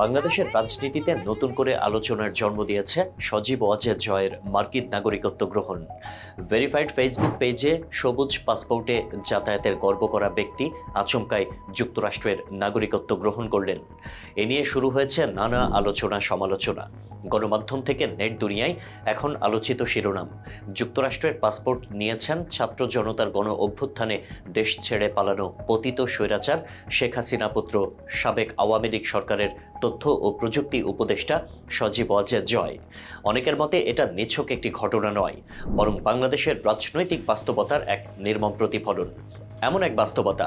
বাংলাদেশের রাজনীতিতে নতুন করে আলোচনার জন্ম দিয়েছে সজীব ওয়াজেদ জয়ের মার্কিন নাগরিকত্ব গ্রহণ। ভেরিফাইড ফেসবুক পেজে সবুজ পাসপোর্টে যাতায়াতের গর্ব করা ব্যক্তি আচমকায় যুক্তরাষ্ট্রের নাগরিকত্ব গ্রহণ করলেন। এ নিয়ে শুরু হয়েছে নানা আলোচনা সমালোচনা গণমাধ্যম থেকে নেট দুনিয়ায় এখন আলোচিত শিরোনাম। যুক্তরাষ্ট্রের পাসপোর্ট নিয়েছেন ছাত্র জনতার গণ অভ্যুত্থানে দেশ ছেড়ে পালানো পতিত স্বৈরাচার শেখ হাসিনা পুত্র সাবেক আওয়ামী লীগ সরকারের তথ্য ও প্রযুক্তি উপদেষ্টা সজীব ওয়াজেদ জয়। অনেকের মতে এটা নিছক একটি ঘটনা নয়, বরং বাংলাদেশের রাজনৈতিক বাস্তবতার এক নির্মম প্রতিফলন। এমন এক বাস্তবতা,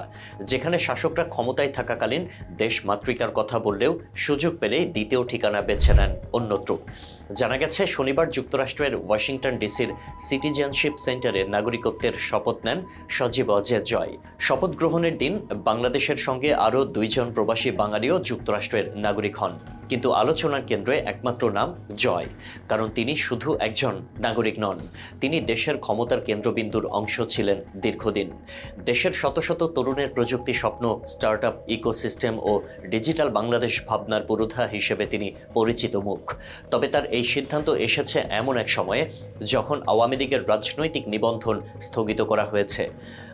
যেখানে শাসকরা ক্ষমতায় থাকাকালীন দেশ মাতৃকার কথা বললেও সুযোগ পেলেই দ্বিতীয় ঠিকানা বেছে নেন অন্যত্র। জানা গেছে, শনিবার যুক্তরাষ্ট্রের ওয়াশিংটন ডিসির সিটিজেনশিপ সেন্টারে নাগরিকত্বের শপথ নেন সজীব অজয় জয়। শপথ গ্রহণের দিন বাংলাদেশের সঙ্গে আরও দুইজন প্রবাসী বাঙালিও যুক্তরাষ্ট্রের নাগরিক হন। কিন্তু আলোচনার কেন্দ্রে একমাত্র নাম জয়, কারণ তিনি শুধু একজন নাগরিক নন। তিনি দেশের ক্ষমতার কেন্দ্রবিন্দুর অংশ ছিলেন দীর্ঘদিন। দেশের শত শত তরুণের প্রযুক্তি স্বপ্ন স্টার্ট আপ ইকোসিস্টেম ও ডিজিটাল বাংলাদেশ ভাবনার পুরোধা হিসেবে তিনি পরিচিত মুখ। তবে তার এই সিদ্ধান্ত এসেছে এমন এক সময়ে যখন আওয়ামী লীগের রাজনৈতিক নিবন্ধন স্থগিত করা হয়েছে।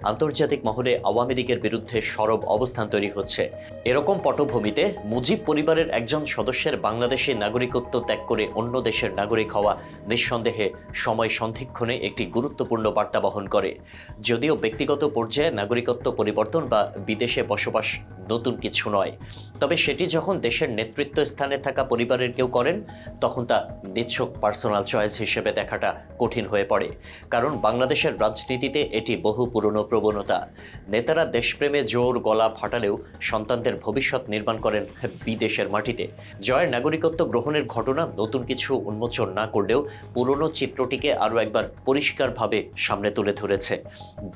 আন্তর্জাতিক মহলে আওয়ামী লীগের বিরুদ্ধে সরব অবস্থান তৈরি হচ্ছে। এরকম পটভূমিতে মুজিব পরিবারের একজন সদস্যের বাংলাদেশে নাগরিকত্ব ত্যাগ করে অন্য দেশের নাগরিক হওয়া নিঃসন্দেহে সময় সন্ধিক্ষণে একটি গুরুত্বপূর্ণ বার্তা বহন করে। যদিও ব্যক্তিগত পর্যায়ে নাগরিকত্ব পরিবর্তন বা বিদেশে বসবাস নতুন কিছু নয়। তবে সেটি যখন দেশের নেতৃত্ব স্থানে থাকা পরিবারের কেউ করেন, তখন তা নিচ্ছক পার্সোনাল চয়েস হিসেবে দেখাটা কঠিন হয়ে পড়ে। কারণ বাংলাদেশের রাজনীতিতে এটি বহু পুরনো প্রবণতা। নেতারা দেশপ্রেমে জোর গলা ফাটালেও সন্তানদের ভবিষ্যৎ নির্মাণ করেন বিদেশের মাটিতে। জয়ের নাগরিকত্ব গ্রহণের ঘটনা নতুন কিছু উন্মোচন না করলেও পুরনো চিত্রটিকে আরও একবার পরিষ্কারভাবে সামনে তুলে ধরেছে।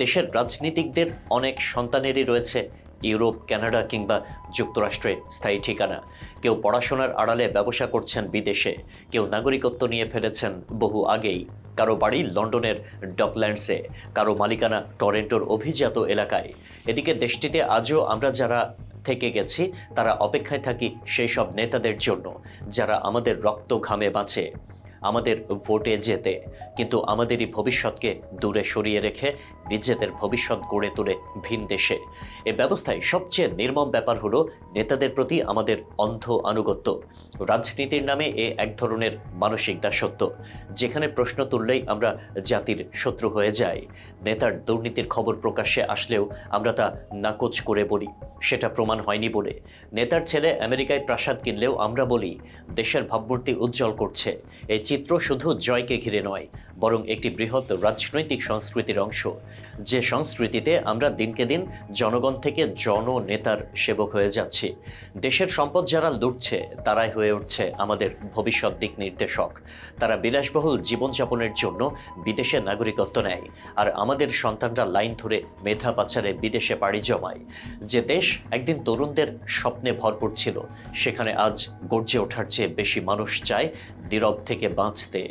দেশের রাজনীতিকদের অনেক সন্তানেরই রয়েছে ইউরোপ, কানাডা কিংবা যুক্তরাষ্ট্রে স্থায়ী ঠিকানা। কেউ পড়াশোনার আড়ালে ব্যবসা করছেন বিদেশে, কেউ নাগরিকত্ব নিয়ে ফেলেছেন বহু আগেই। কারও বাড়ি লন্ডনের ডকল্যান্ডসে, কারও মালিকানা টরেন্টোর অভিজাত এলাকায়। এদিকে দেশটিতে আজও আমরা যারা থেকে গেছি, তারা অপেক্ষায় থাকি সেই সব নেতাদের জন্য, যারা আমাদের রক্ত ঘামে বাঁচে। আমাদের ভোটে যেতে। কিন্তু আমাদেরই ভবিষ্যৎকে দূরে সরিয়ে রেখে নিজেদের ভবিষ্যৎ গড়ে তোলে ভিন দেশে। এ ব্যবস্থায় সবচেয়ে নির্মম ব্যাপার হলো নেতাদের প্রতি আমাদের অন্ধ আনুগত্য। রাজনীতির নামে এ এক ধরনের মানসিক দাসত্ব, যেখানে প্রশ্ন তুললেই আমরা জাতির শত্রু হয়ে যাই। নেতার দুর্নীতির খবর প্রকাশ্যে আসলেও আমরা তা নাকচ করে বলি, সেটা প্রমাণ হয়নি বলে। নেতার ছেলে আমেরিকায় প্রাসাদ কিনলেও আমরা বলি, দেশের ভাবমূর্তি উজ্জ্বল করছে। এই চিত্র শুধু জয়কে ঘিরে নয়, বরং একটি বৃহৎ রাজনৈতিক সংস্কৃতির অংশ। যে সংস্কৃতিতে আমরা দিনকে দিন জনগণ থেকে জননেতার সেবক হয়ে যাচ্ছি। দেশের সম্পদ যারা লুটছে, তারাই হয়ে উঠছে আমাদের ভবিষ্যৎ দিক নির্দেশক। তারা বিলাসবহুল জীবনযাপনের জন্য বিদেশে নাগরিকত্ব নেয়, আর আমাদের সন্তানরা লাইন ধরে মেধা পাচারে বিদেশে পাড়ি জমায়। যে দেশ একদিন তরুণদের স্বপ্নে ভরপুর ছিল, সেখানে আজ গর্জে ওঠার চেয়ে বেশি মানুষ চায় নীরব থেকে বাঁচতে